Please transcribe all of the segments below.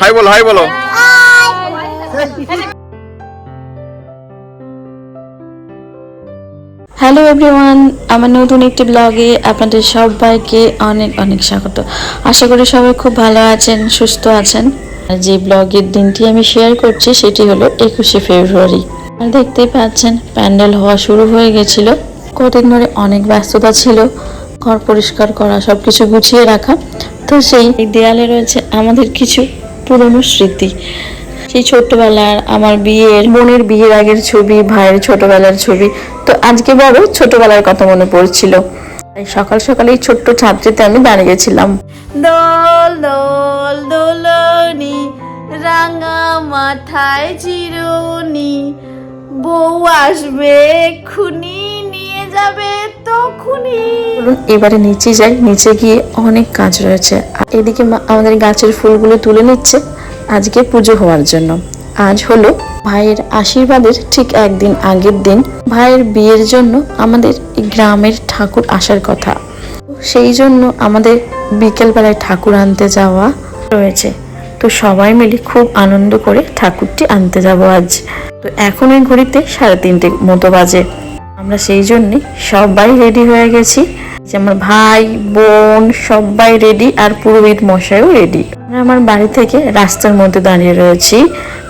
High বলো high বলো। Hello everyone আমার নতুন একটি ব্লগে আপনাদের সবাইকে অনেক অনেক স্বাগত। আশা করি সবাই খুব ভালো আছেন, সুস্থ আছেন। যে ব্লগের দিনটি আমি শেয়ার করছি, সেটি হলো একুশে ফেব্রুয়ারি। দেখতেই পাচ্ছেন, প্যান্ডেল হওয়া শুরু হয়ে গেছিল। কদিন ধরে অনেক ব্যস্ততা ছিল, ঘর পরিষ্কার করা সব কিছু গুছিয়ে রাখা। তো সেই দেয়ালে রয়েছে আমাদের কিছু পুরনো স্মৃতি। সেই ছোট্টবেলার আমার বিয়ের, বোনের বিয়ের আগের ছবি, ভাইয়ের ছোটবেলার ছবি। তো আজকে বড় ছোটবেলার কথা মনে পড়ছিল। তাই সকাল সকালে এই ছোট্ট ছাত্রীতে আমি দাঁড়িয়েছিলাম দোল দোল, দোলনি, রাঙা মাথায় চিরুনি, বউ আসবে খুনি। যাবে তখনই। এবারে নিচে যাই, নিচে গিয়ে অনেক কাজ রয়েছে। এদিকে আমাদের গাছের ফুলগুলো তুলে নিচ্ছে আজকে পুজো হওয়ার জন্য। আজ হলো ভাইয়ের আশীর্বাদের ঠিক একদিন আগের দিন। ভাইয়ের বিয়ের জন্য আমাদের গ্রামের ঠাকুর আসার কথা। সেই জন্য আমাদের বিকেলবেলায় ঠাকুর আনতে যাওয়া রয়েছে। তো সবাই মিলে খুব আনন্দ করে ঠাকুরটি আনতে যাব আজ। তো এখন ওই ঘড়িতে সাড়ে তিনটে মতো বাজে। আমরা সেই জন্যে সবাই রেডি হয়ে গেছি। যে আমার ভাই বোন সবাই রেডি আর পুরোহিত মশাইও রেডি আমরা আমার বাড়ি থেকে রাস্তার মধ্যে দাঁড়িয়ে রয়েছি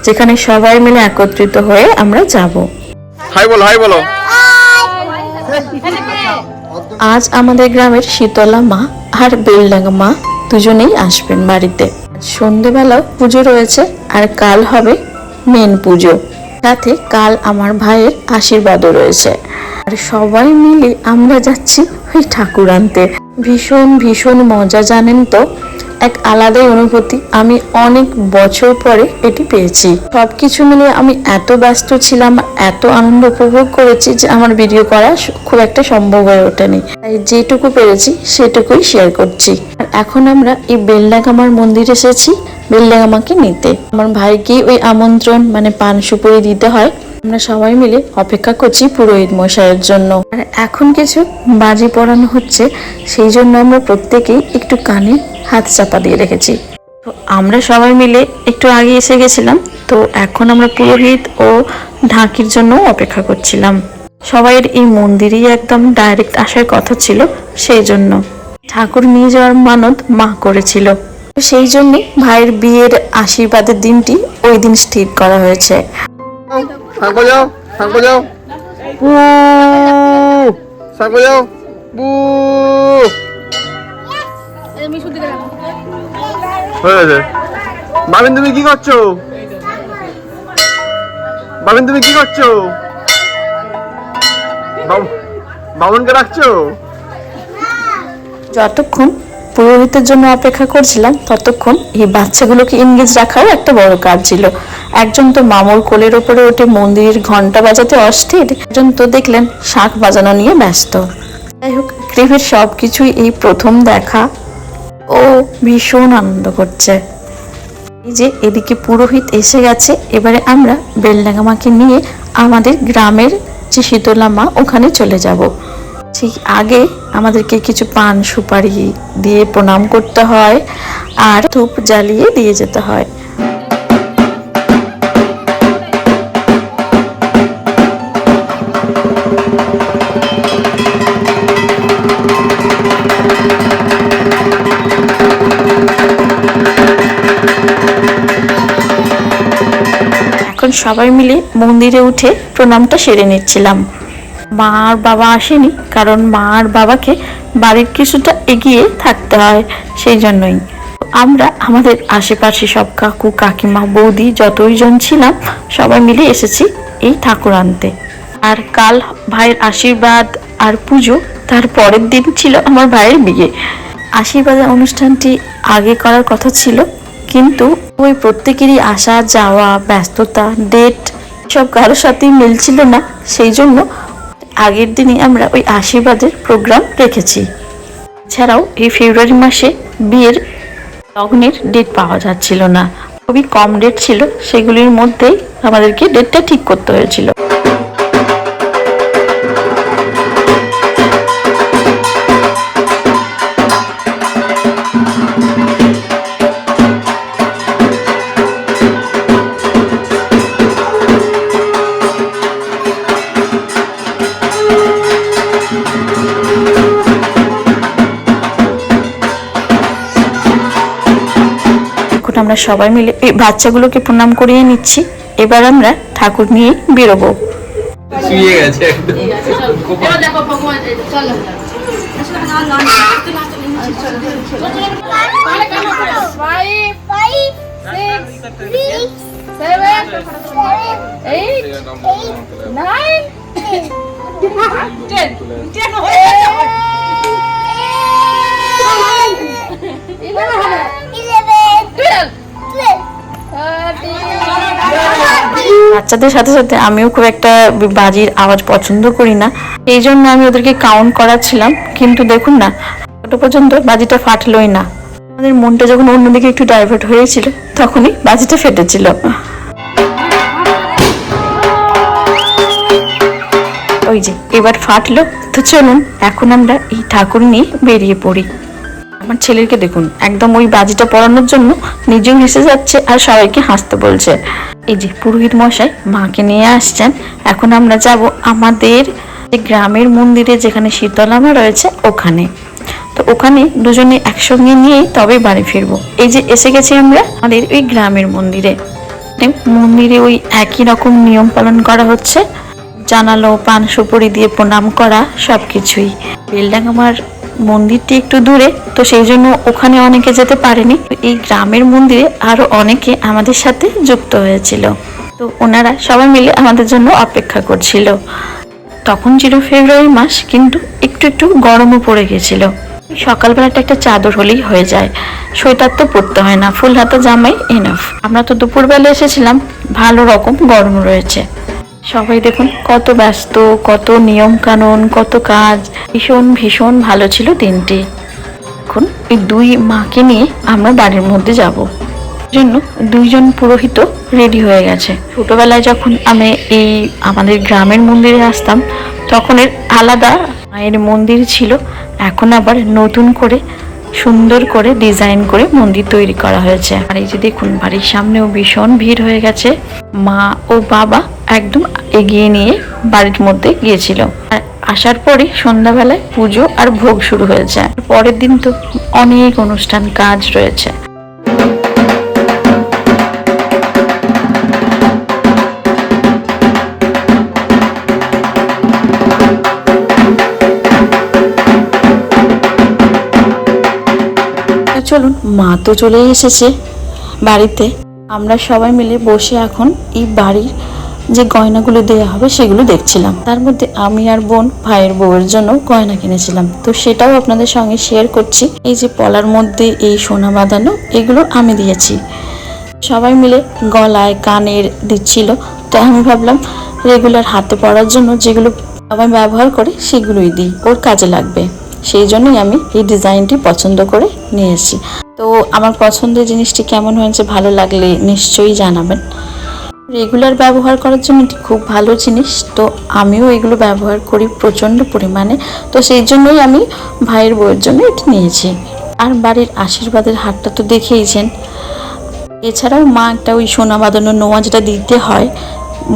যেখানে সবাই মিলে একত্রিত হয়ে আমরা যাব। হাই বলো হাই বলো। আজ আমাদের গ্রামের শীতলা মা আর বেলডাঙ্গা মা দুজনেই আসবেন বাড়িতে। সন্ধেবেলাও পুজো রয়েছে আর কাল হবে মেন পুজো। সাথে কাল আমার ভাইয়ের আশীর্বাদও রয়েছে। সবাই মিলে আমরা যাচ্ছি ওই ঠাকুর আনতে। ভীষণ ভীষণ মজা জানেন তো? এক আলাদাই অনুভূতি। আমি অনেক বছর পরে এটি পেয়েছি। সবকিছু মিলে আমি এত ব্যস্ত ছিলাম, এত আনন্দ উপভোগ করেছি যে আমার ভিডিও করা খুব একটা সম্ভব হয়ে ওঠেনি। তাই যেটুকু পেরেছি, সেটুকুই শেয়ার করছি। আর এখন আমরা এই বেলডাগামার মন্দির এসেছি বেলডাগামাকে নিতে। আমার ভাইকে ওই আমন্ত্রণ মানে পান সুপুরি দিতে হয়। আমরা সবাই মিলে অপেক্ষা করছি পুরোহিত মশাইয়ের জন্য। আর এখন কিছু বাজি পড়ানো হচ্ছে, সেই জন্য আমরা প্রত্যেকেই একটু কানে হাত চাপা দিয়ে রেখেছি। তো আমরা সবাই মিলে একটু আগে এসে গেছিলাম, তো এখন আমরা পুরোহিত ও ঢাকির জন্য অপেক্ষা করছিলাম। সবাইয়ের এই মন্দিরেই একদম ডাইরেক্ট আসার কথা ছিল, সেই জন্য। ঠাকুর নিয়ে যাওয়ার মানত মা করেছিল। সেই জন্যে ভাইয়ের বিয়ের আশীর্বাদের দিনটি ওই দিন স্থির করা হয়েছে। শাক বাজাও বু। হয়ে গেছে বাবিন তুমি কি করছ? বাবিন তুমি কি করছ? রাখছো যতক্ষণ পুরোহিতের জন্য অপেক্ষা করছিলাম ততক্ষণ এই বাচ্চাগুলোকে এনগেজ রাখাও একটা বড় কাজ ছিল। একজন তো মামুর কোলের ওপরে ওঠে মন্দিরের ঘণ্টা বাজাতে অস্থির, একজন তো দেখলেন শাঁখ বাজানো নিয়ে ব্যস্ত। যাই হোক, গ্রেভের সব কিছুই এই প্রথম দেখা। ও ভীষণ আনন্দ করছে। এই যে এদিকে পুরোহিত এসে গেছে, এবারে আমরা বেলডাঙ্গা মাকে নিয়ে আমাদের গ্রামের যে শীতলা মা, ওখানে চলে যাব। ঠিক আগে আমাদেরকে কিছু পান সুপারি দিয়ে প্রণাম করতে হয়, আর ধূপ জ্বালিয়ে দিয়ে যেতে হয়। এখন সবাই মিলে মন্দিরে উঠে প্রণামটা সেরে নিচ্ছিলাম। মা আর বাবা আসেনি, কারণ মা আর বাবাকে বাড়ির কিছুটা এগিয়ে থাকতে হয় সেই জন্যই। আমরা আমাদের আশেপাশে সব কাকু, কাকিমা, বৌদি যতই জন ছিলাম, সবাই মিলে এসেছি এই ঠাকুর আনতে। আর কাল ভাইয়ের আশীর্বাদ আর পুজো তার পরের দিন ছিল আমার ভাইয়ের বিয়ে। আশীর্বাদের অনুষ্ঠানটি আগে করার কথা ছিল, কিন্তু ওই প্রত্যেকেরই আসা, যাওয়া, ব্যস্ততা ডেট সব কারোর সাথেই মিলছিল না। সেই জন্য আগের দিনই আমরা ওই আশীর্বাদের প্রোগ্রাম রেখেছি। এছাড়াও এই ফেব্রুয়ারি মাসে বিয়ের লগ্নের ডেট পাওয়া যাচ্ছিল না। খুবই কম ডেট ছিল, সেগুলির মধ্যেই আমাদেরকে ডেটটা ঠিক করতে হয়েছিল। আমরা সবাই মিলে এই বাচ্চাগুলোকে প্রণাম করিয়ে নিচ্ছি। এবার আমরা ঠাকুর নিয়ে বেরোবো। শুয়ে গেছে একদম। বাচ্চাদের সাথে সাথে আমিও খুব একটা বাজির আওয়াজ পছন্দ করি না। এই জন্য আমি ওদেরকে কাউন্ট করাচ্ছিলাম, কিন্তু দেখুন না ছোট পর্যন্ত বাজিটা ফাটলোই না। আমাদের মনটা যখন অন্যদিকে একটু ডাইভার্ট হয়েছিল, তখনই বাজিটা ফেটেছিল। ওই যে, এবার ফাটলো, তো চলুন, এখন আমরা এই ঠাকুর নিয়ে বেরিয়ে পড়ি। আমার ছেলেকে দেখুন, একদম ওই বাজিটা পড়ানোর জন্য নিজেও হেসে যাচ্ছে আর সবাইকে হাসতে বলছে। এই যে পুরোহিত মশাই মাকে নিয়ে আসছেন, এখন আমরা যাব আমাদের যে গ্রামের মন্দিরে যেখানে শীতলামা রয়েছে, ওখানে। তো ওখানে দুজনে একসঙ্গে নিয়ে তবে বাড়ি ফিরবো। এই যে এসে গেছি আমরা আমাদের ওই গ্রামের মন্দিরে। মন্দিরে ওই একই রকম নিয়ম পালন করা হচ্ছে। জানালো পান সুপুরি দিয়ে প্রণাম করা সবকিছুই। বেলডাঙ্গামার মন্দিরটি একটু দূরে, তো সেই জন্য ওখানে অনেকে যেতে পারেনি। এই গ্রামের মন্দিরে আরও অনেকে আমাদের সাথে যুক্ত হয়েছিল। তো ওনারা সবাই মিলে আমাদের জন্য অপেক্ষা করছিল। তখন ছিল ফেব্রুয়ারি মাস, কিন্তু একটু একটু গরমও পড়ে গেছিল। সকালবেলাটা একটা চাদর হলেই হয়ে যায়। সোয়েটার তো পরতে হয় না, ফুল হাতা জামাই এনাফ আমরা তো দুপুরবেলা এসেছিলাম, ভালো রকম গরম রয়েছে। সবাই দেখুন, কত ব্যস্ত, কত নিয়ম কানুন কত কাজ। ভীষণ ভীষণ ভালো ছিল দিনটি। এখন এই দুই মাকে নিয়ে আমরা বাড়ির মধ্যে যাব। জন্য দুইজন পুরোহিত রেডি হয়ে গেছে। ছোটবেলায় যখন আমি এই আমাদের গ্রামের মন্দিরে আসতাম, তখন এর আলাদা মায়ের মন্দির ছিল। এখন আবার নতুন করে সুন্দর করে ডিজাইন করে মন্দির তৈরি করা হয়েছে। আর এই যে দেখুন, বাড়ির সামনেও ভীষণ ভিড় হয়ে গেছে। মা ও বাবা একদম এগিয়ে নিয়ে বাড়ির মধ্যে গিয়েছিল। আর আসার পরে সন্ধ্যাবেলায় পুজো আর ভোগ শুরু হয়েছে। পরের দিন তো অনেক অনুষ্ঠান, কাজ রয়েছে। চলুন, মা তো চলে এসেছে। বাড়িতে আমরা সবাই মিলে বসে এখন এই বাড়ির যে গয়নাগুলো দেওয়া হবে সেগুলো দেখছিলাম। তার মধ্যে আমি আর বোন ভাইয়ের বউয়ের জন্য গয়না কিনেছিলাম। তো সেটাও আপনাদের সঙ্গে শেয়ার করছি। এই যে পলার মধ্যে এই সোনা বাঁধানো, এগুলো আমি দিয়েছি। সবাই মিলে গলায় কানের দিচ্ছিল। তো আমি ভাবলাম রেগুলার হাতে পরার জন্য যেগুলো সবাই ব্যবহার করে সেগুলোই দিই। ওর কাজে লাগবে। সেই জন্যই আমি এই ডিজাইনটি পছন্দ করে নিয়ে এসেছি। তো আমার পছন্দের জিনিসটি কেমন হয়েছে, ভালো লাগলে নিশ্চয়ই জানাবেন। রেগুলার ব্যবহার করার জন্য এটি খুব ভালো জিনিস, তো আমিও এগুলো ব্যবহার করি প্রচণ্ড পরিমাণে। তো সেই জন্যই আমি ভাইয়ের বউয়ের জন্য এটি নিয়েছি। আর বাড়ির আশীর্বাদের হাটটা তো দেখেইছেন। এছাড়াও মা একটা ওই সোনা বাঁধানো নোয়া যেটা দিতে হয়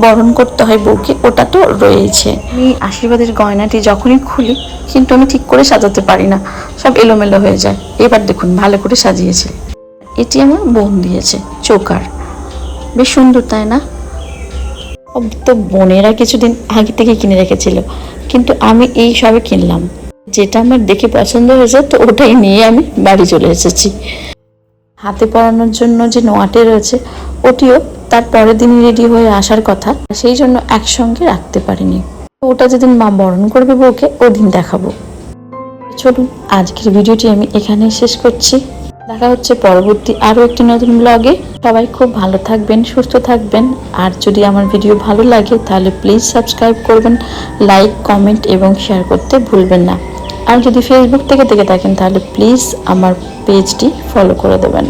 বরণ করতে হয় বউকে, ওটা তো রয়েছে আমি আশীর্বাদের গয়নাটি যখনই খুলি, কিন্তু আমি ঠিক করে সাজাতে পারি না। সব এলোমেলো হয়ে যায়। এবার দেখুন, ভালো করে সাজিয়েছে। এটি আমার বোন দিয়েছে, চোকার। বেশ সুন্দর, তাই না? তো বোনেরা কিছুদিন আগে থেকে কিনে রেখেছিল, কিন্তু আমি এই সবে কিনলাম। যেটা আমার দেখে পছন্দ হয়েছে, তো ওটাই নিয়ে আমি বাড়ি চলে এসেছি। হাতে পরানোর জন্য যে নোয়াটে রয়েছে, ওটিও তার পরের দিন রেডি হয়ে আসার কথা, সেই জন্য একসঙ্গে রাখতে পারিনি। ওটা যেদিন মা বরণ করবে বউকে, ওদিন দেখাবো। চলুন, আজকের ভিডিওটি আমি এখানেই শেষ করছি। দেখা হচ্ছে পরবর্তী আরও একটি নতুন ব্লগে সবাই খুব ভালো থাকবেন, সুস্থ থাকবেন। আর যদি আমার ভিডিও ভালো লাগে, তাহলে প্লিজ সাবস্ক্রাইব করবেন লাইক কমেন্ট এবং শেয়ার করতে ভুলবেন না। আর যদি ফেসবুক থেকে দেখে থাকেন, তাহলে প্লিজ আমার পেজটি ফলো করে দেবেন।